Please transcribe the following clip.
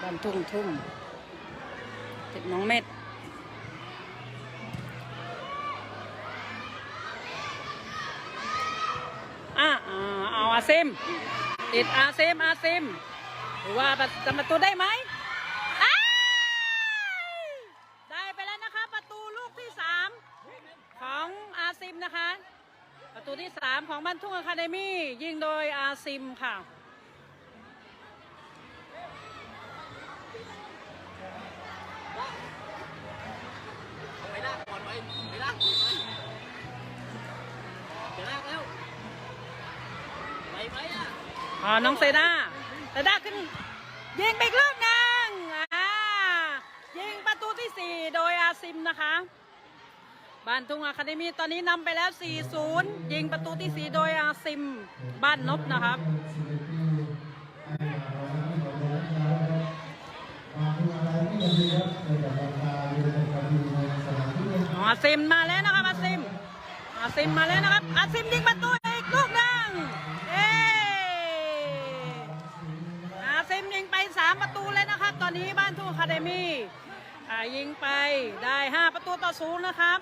บ้านทุ่งทุ่งติดน้องเม็ด อ่าเอาอาซิมติดอาซิมอาซิมหรือว่าจะประตูได้ไหมได้ไปแล้วนะคะ ประตูลูกที่สามของอาซิมนะคะ ประตูที่สามของบ้านทุ่งอะคาเดมี่ยิงโดยอาซิมค่ะ อ๋อ น้องเซด้าเซด้าขึ้น ยิงไปอีกลูกหนึงอ่ายิงประตูที่ 4 โดยอาซิมนะคะบ้านทุ่งอะคาเดมี่ตอนนี้นำไปแล้ว 4-0 ยิงประตูที่ 4 โดยอาซิมบ้านนบนะครับ อาซิมมาแล้วนะครับอาซิมอาซิมมาแล้วนะครับอาซิมยิงประตูอีกลูกหนึ่งเอ้อาซิมยิงไปสามประตูเลยนะครับ ต อนนี้บ้านทุ่งคาเดมี่ยิงไปได้ห้าประตูต่อศูนย์นะครับ